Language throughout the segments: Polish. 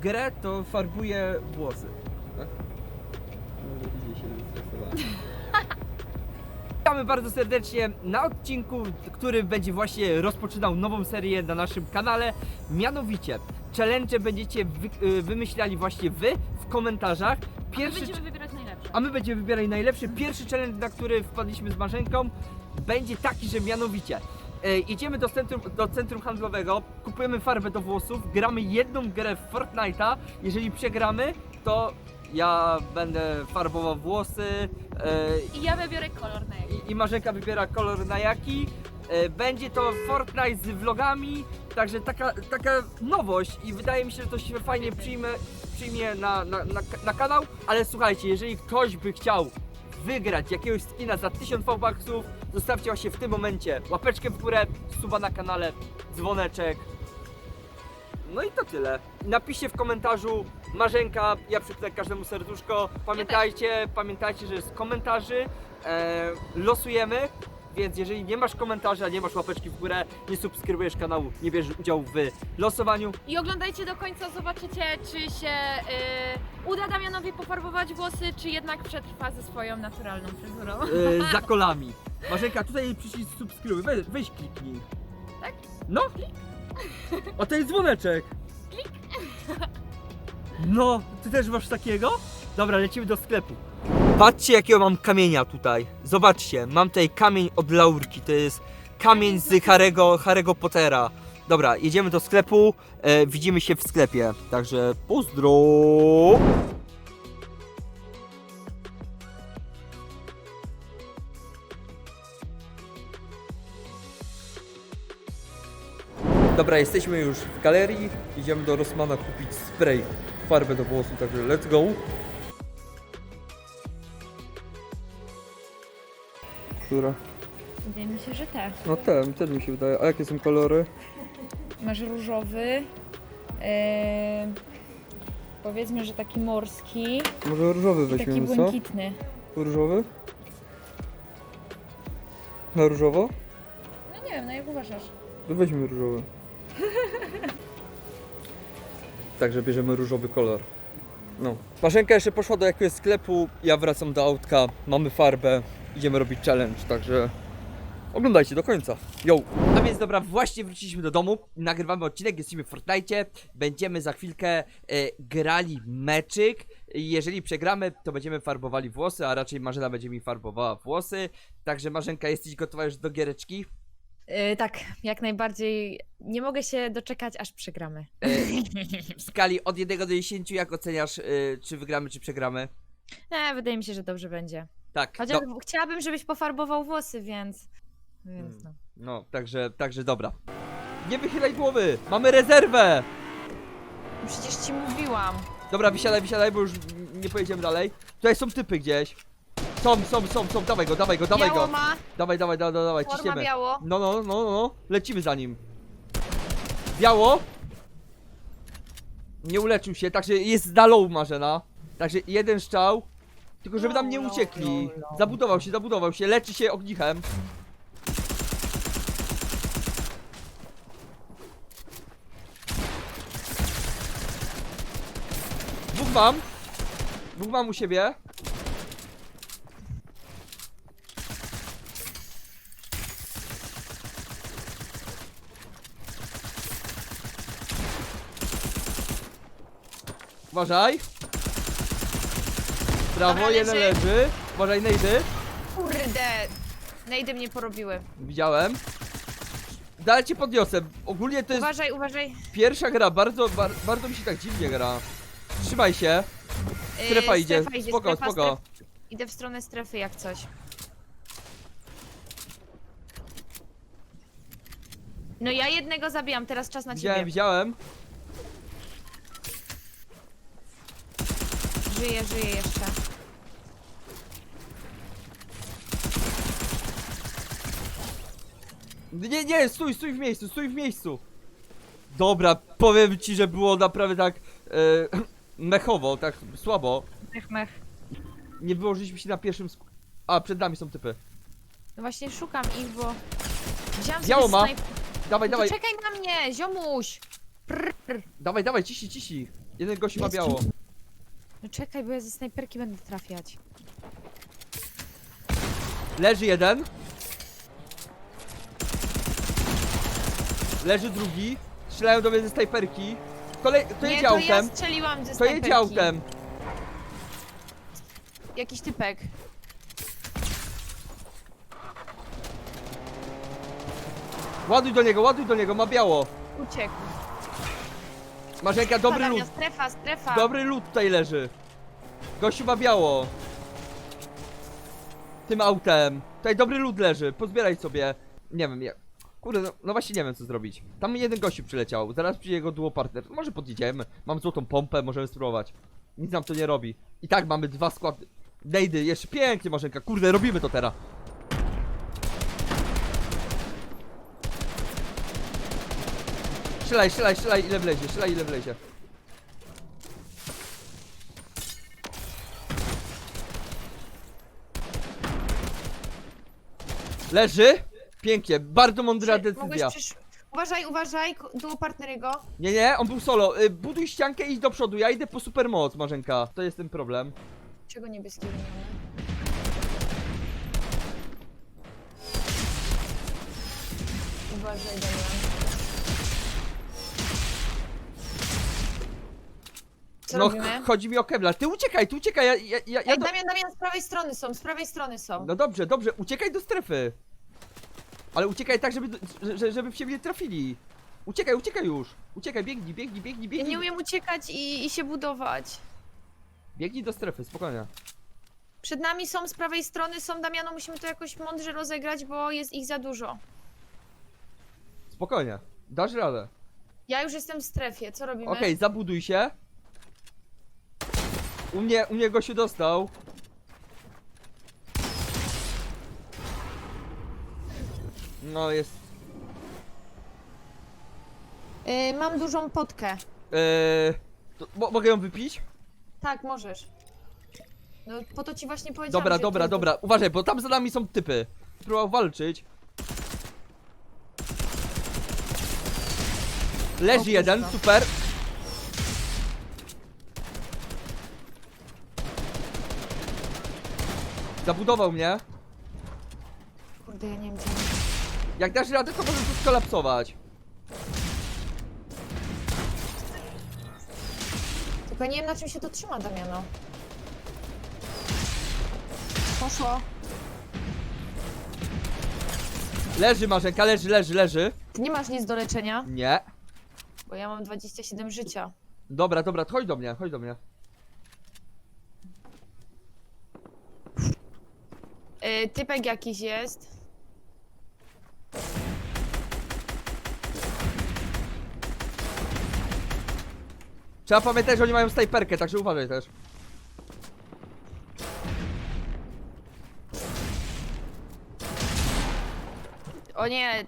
grę, to farbuję włosy. Tak? No, widzicie, się zestresowałem. Witamy bardzo serdecznie na odcinku, który będzie właśnie rozpoczynał nową serię na naszym kanale. Mianowicie, challenge będziecie wy, y, wymyślali właśnie wy w komentarzach. Pierwszy... Pierwszy, Będziemy wybierać najlepsze. a my będziemy wybierali najlepszy. Pierwszy challenge, na który wpadliśmy z Marzenką, będzie taki, że mianowicie idziemy do centrum, do centrum handlowego, kupujemy farbę do włosów, gramy jedną grę w Fortnite'a. Jeżeli przegramy, to ja będę farbował włosy e, I ja wybiorę kolor na jaki. i, i Marzenka wybiera kolor na jaki. E, Będzie to Fortnite z vlogami, także taka, taka nowość i wydaje mi się, że to się fajnie przyjmie, przyjmie na, na, na, na kanał. Ale słuchajcie, jeżeli ktoś by chciał wygrać jakiegoś skina za 1000 V-Bucksów, zostawcie właśnie w tym momencie łapeczkę w górę, suba na kanale, dzwoneczek. No i to tyle. Napiszcie w komentarzu Marzenka, ja przypnę każdemu serduszko. Pamiętajcie, pamiętajcie, że z komentarzy e, losujemy, więc jeżeli nie masz komentarza, nie masz łapeczki w górę, nie subskrybujesz kanału, nie bierzesz udziału w losowaniu, I oglądajcie do końca, zobaczycie, czy się y, uda Damianowi pofarbować włosy, czy jednak przetrwa ze swoją naturalną fryzurą. e, za kolami. Marzenka, tutaj przycisk subskrybuj, weź, weź kliknij. Tak? No. O, to jest dzwoneczek. No, ty też masz takiego? Dobra, lecimy do sklepu. Patrzcie jakiego mam kamienia tutaj. Zobaczcie, mam tutaj kamień od Laurki, to jest kamień z Harry'ego Pottera. Dobra, jedziemy do sklepu, e, widzimy się w sklepie, także pozdro. Dobra, jesteśmy już w galerii. Idziemy do Rossmana kupić spray, farbę do włosów, także let's go. Która? Wydaje mi się, że te. No ten, ten mi się wydaje. A jakie są kolory? Masz różowy, y, powiedzmy, że taki morski Może różowy i taki weźmiemy, co? błękitny. Różowy? Na różowo? No nie wiem, no jak uważasz? To weźmy różowy. Także bierzemy różowy kolor. No. Marzenka jeszcze poszła do jakiegoś sklepu, ja wracam do autka, mamy farbę, idziemy robić challenge, także oglądajcie do końca. Yo! A więc dobra, właśnie wróciliśmy do domu, nagrywamy odcinek, jesteśmy w Fortnite, będziemy za chwilkę e, grali meczyk. Jeżeli przegramy, to będziemy farbowali włosy, a raczej Marzena będzie mi farbowała włosy. Także Marzenka, jesteś gotowa już do giereczki? Y, tak, jak najbardziej. Nie mogę się doczekać, aż przegramy. E, w skali od 1 do 10 jak oceniasz, y, czy wygramy, czy przegramy? E, wydaje mi się, że dobrze będzie. Tak. Chociaż do- chciałabym, żebyś pofarbował włosy, więc. Więc no. Hmm. No, także, także dobra. Nie wychylaj głowy! Mamy rezerwę! Przecież ci mówiłam. Dobra, wysiadaj, wysiadaj, bo już nie pojedziemy dalej. Tutaj są typy gdzieś. Są, są, są, są, dawaj go, dawaj go, dawaj biało go. ma, Dawaj, dawaj, dawaj, dawaj, forma ciśniemy. biało. No, no, no, no, no, lecimy za nim. Biało. Nie uleczył się, także jest na low Marzena. Także jeden strzał. Tylko żeby nam nie low, uciekli. low, low. Zabudował się, zabudował się, leczy się ognichem. Dwóch mam. Dwóch mam u siebie. Uważaj. Brawo, Dobra, jeden leży. leży. Uważaj, nejdy. Kurde! Nejdy mnie porobiły. Widziałem. Dalej cię podniosę. Ogólnie to jest Uważaj, uważaj. pierwsza gra, bardzo, bar, bardzo mi się tak dziwnie gra. Trzymaj się. Yy, Strefa idzie. Spoko, spoko. Idę w stronę strefy jak coś. No ja jednego zabijam, teraz czas na Widziałem, ciebie. widziałem. Żyję, żyję jeszcze. Nie, nie, stój, stój w miejscu, stój w miejscu. Dobra, powiem ci, że było naprawdę tak e, mechowo, tak słabo. Mech, mech. Nie wyłożyliśmy się na pierwszym sk- A, przed nami są typy. No właśnie szukam ich, bo... Wziąłam Biało sobie ma. snajp... Dawaj, No dawaj, czekaj na mnie, ziomuś! Prrr. dawaj, dawaj, ciśnij, ciśnij. Jeden gościu ma Jest biało. No czekaj, bo ja ze snajperki będę trafiać. Leży jeden. Leży drugi. Strzelają do mnie ze snajperki. Kolej, to Nie, jedzie to ja autem. strzeliłam ze To snajperki. jedzie autem. Jakiś typek. Ładuj do niego, ładuj do niego, ma biało. Uciekł. Marzenka, dobry lód. Strefa, strefa. Dobry lód tutaj leży. Gościu ma biało. Tym autem. Tutaj dobry lód leży, pozbieraj sobie. Nie wiem, ja... Kurde, no, no właśnie nie wiem co zrobić. Tam jeden gościu przyleciał, zaraz przyjdzie jego duo partner. Może podjedziemy, mam złotą pompę, możemy spróbować. Nic nam to nie robi. I tak mamy dwa składy. Dejdy, jeszcze pięknie Marzenka, kurde, robimy to teraz. Strzelaj, strzelaj, strzelaj ile wlezie, strzelaj ile wlezie. Leży? Pięknie, bardzo mądra Mogłeś decyzja. przysz... Uważaj, uważaj, ko- duo partner jego. Nie, nie, on był solo. Y, Buduj ściankę i idź do przodu. Ja idę po supermoc, Marzenka. To jest ten problem. Czego niebieskiego nie mamy? Uważaj, Damian. Co no, robimy? ch- chodzi mi o Kevlar. Ty uciekaj, ty uciekaj. Ja, ja, ja, ja Ej, do... Damian, Damian, z prawej strony są, z prawej strony są. No dobrze, dobrze, uciekaj do strefy. Ale uciekaj tak, żeby, że- żeby w siebie nie trafili. Uciekaj, uciekaj już. Uciekaj, biegnij, biegnij, biegnij, Ja biegnij. nie umiem uciekać i, i się budować. Biegnij do strefy, spokojnie. Przed nami są, z prawej strony są, Damiano, musimy to jakoś mądrze rozegrać, bo jest ich za dużo. Spokojnie. Dasz radę. Ja już jestem w strefie, co robimy? Okej, zabuduj się. U mnie, u mnie go się dostał. No jest. Y, mam dużą potkę. Eee, to, mo, mogę ją wypić? Tak, możesz. No po to ci właśnie powiedziałam, Dobra, że dobra, tu- dobra. Uważaj, bo tam za nami są typy. Próbował walczyć. Leży O, jeden, pusto. super. Zabudował mnie. Kurde, ja nie wiem gdzie. Jak dasz radę, to może tu skolapsować. Tylko nie wiem na czym się to trzyma, Damiano. Poszło. Leży Marzenka, leży, leży, leży. Ty nie masz nic do leczenia, Nie. bo ja mam 27 życia. Dobra, dobra, chodź do mnie, chodź do mnie. Y, typek jakiś jest. Trzeba pamiętać, że oni mają snajperkę, także uważaj też. O nie.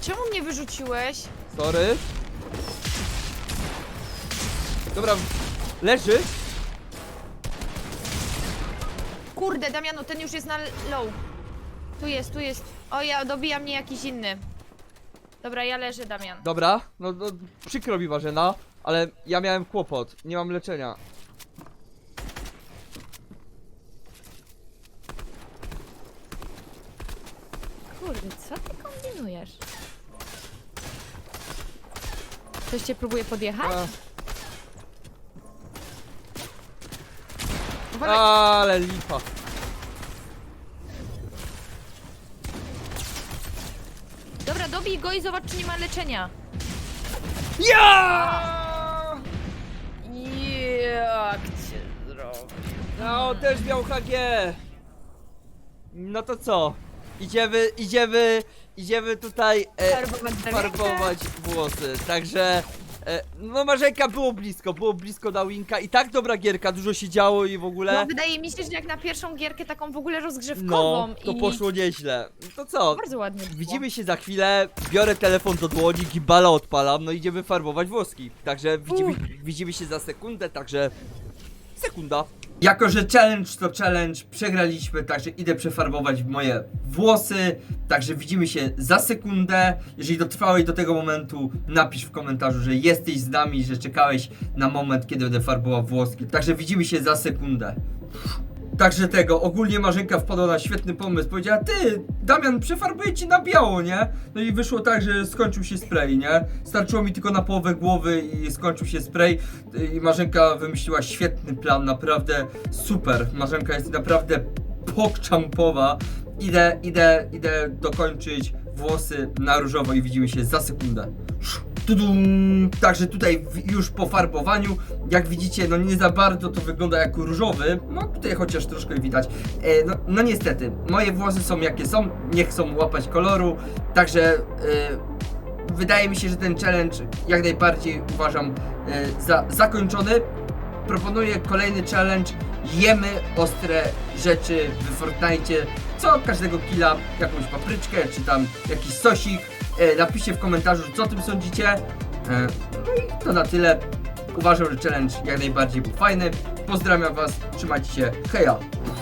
Czemu mnie wyrzuciłeś? Sorry. Dobra, leży. Kurde, Damiano, ten już jest na low. Tu jest, tu jest. O ja, dobija mnie jakiś inny. Dobra, ja leżę, Damian. Dobra, no, no przykro mi Marzena, ale ja miałem kłopot, nie mam leczenia. Kurde, co ty kombinujesz? Ktoś cię próbuje podjechać? A, Uważaj. ale lipa. Dobij go i zobacz, czy nie ma leczenia. Ja! Jak cię zrobię? No, on też miał HG. No to co? Idziemy, idziemy, idziemy tutaj e, Farbować farbować włosy, także... E, no Marzenka było blisko, było blisko na Winka i tak dobra gierka, dużo się działo i w ogóle... No, wydaje mi się, że jak na pierwszą gierkę taką w ogóle No, rozgrzewkową to i poszło nieźle. To co? bardzo ładnie było. Widzimy się za chwilę, biorę telefon do dłoni, gimbala odpalam, no idziemy farbować włoski. Także widzimy, widzimy się za sekundę, także sekunda. Jako, że challenge to challenge, przegraliśmy, także idę przefarbować moje włosy. Także widzimy się za sekundę. Jeżeli dotrwałeś do tego momentu, napisz w komentarzu, że jesteś z nami, że czekałeś na moment, kiedy będę farbował włoski. Także widzimy się za sekundę. Także tego, ogólnie Marzenka wpadła na świetny pomysł, powiedziała, ty, Damian, przefarbuję ci na biało, nie? No i wyszło tak, że skończył się spray, nie? Starczyło mi tylko na połowę głowy i skończył się spray i Marzenka wymyśliła świetny plan, naprawdę super. Marzenka jest naprawdę pokczampowa. Idę, idę, idę dokończyć włosy na różowo i widzimy się za sekundę. Tudum. Także tutaj już po farbowaniu, jak widzicie, no nie za bardzo to wygląda jak różowy. No tutaj chociaż troszkę widać. E, no, no niestety, moje włosy są jakie są, nie chcą łapać koloru, także e, wydaje mi się, że ten challenge jak najbardziej uważam e, za zakończony. Proponuję kolejny challenge. Jemy ostre rzeczy w Fortnite. Co każdego killa, jakąś papryczkę, czy tam jakiś sosik. E, napiszcie w komentarzu, co o tym sądzicie. E, no i to na tyle. Uważam, że challenge jak najbardziej był fajny. Pozdrawiam Was, trzymajcie się, heja!